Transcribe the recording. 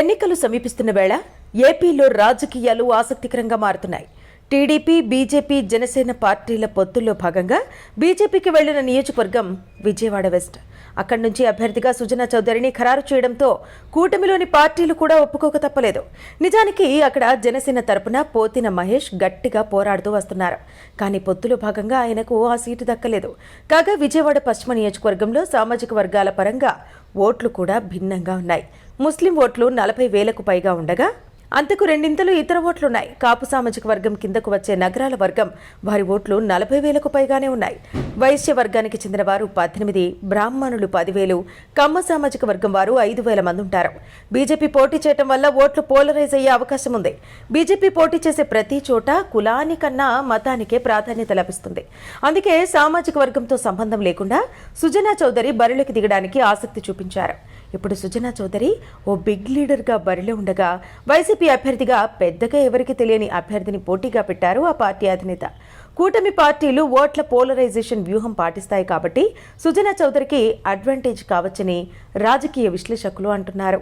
ఎన్నికలు సమీపిస్తున్న వేళ ఏపీలో రాజకీయాలు ఆసక్తికరంగా మారుతున్నాయి. టీడీపీ బీజేపీ జనసేన పార్టీల పొత్తుల్లో భాగంగా బీజేపీకి వెళ్ళిన నియోజకవర్గం విజయవాడ వెస్ట్. అక్కడి నుంచి అభ్యర్థిగా సుజనా చౌదరిని ఖరారు చేయడంతో కూటమిలోని పార్టీలు కూడా ఒప్పుకోక తప్పలేదు. నిజానికి అక్కడ జనసేన తరపున పోతిన మహేష్ గట్టిగా పోరాడుతూ వస్తున్నారు. కానీ పొత్తులో భాగంగా ఆయనకు ఆ సీటు దక్కలేదు. కాగా విజయవాడ పశ్చిమ నియోజకవర్గంలో సామాజిక వర్గాల పరంగా ఓట్లు కూడా భిన్నంగా ఉన్నాయి. ముస్లిం ఓట్లు నలభై వేలకు పైగా ఉండగా అంతకు రెండింతలు ఇతర ఓట్లున్నాయి. కాపు సామాజిక వర్గం కిందకు వచ్చే నగరాల వర్గం వారి ఓట్లు నలభై వేలకు పైగానే ఉన్నాయి. వైశ్య వర్గానికి చెందిన వారు పద్దెనిమిది బ్రాహ్మణులు పదివేలు కమ్మ సామాజిక వర్గం వారు ఐదు వేల మంది ఉంటారు. బీజేపీ పోటీ చేయటం వల్ల ఓట్లు పోలరైజ్ అయ్యే అవకాశం ఉంది. బీజేపీ పోటీ చేసే ప్రతి చోట కులానికన్నా మతానికే ప్రాధాన్యత లభిస్తుంది. అందుకే సామాజిక వర్గంతో సంబంధం లేకుండా సుజనా చౌదరి బరిలోకి దిగడానికి ఆసక్తి చూపించారు. ఇప్పుడు సుజనా చౌదరి ఓ బిగ్ లీడర్గా బరిలో ఉండగా వైసీపీ అభ్యర్థిగా పెద్దగా ఎవరికి తెలియని అభ్యర్థిని పోటీగా పెట్టారు ఆ పార్టీ అధినేత. కూటమి పార్టీలు ఓట్ల పోలరైజేషన్ వ్యూహం పాటిస్తాయి కాబట్టి సుజనా చౌదరికి అడ్వాంటేజ్ కావచ్చని రాజకీయ విశ్లేషకులు అంటున్నారు.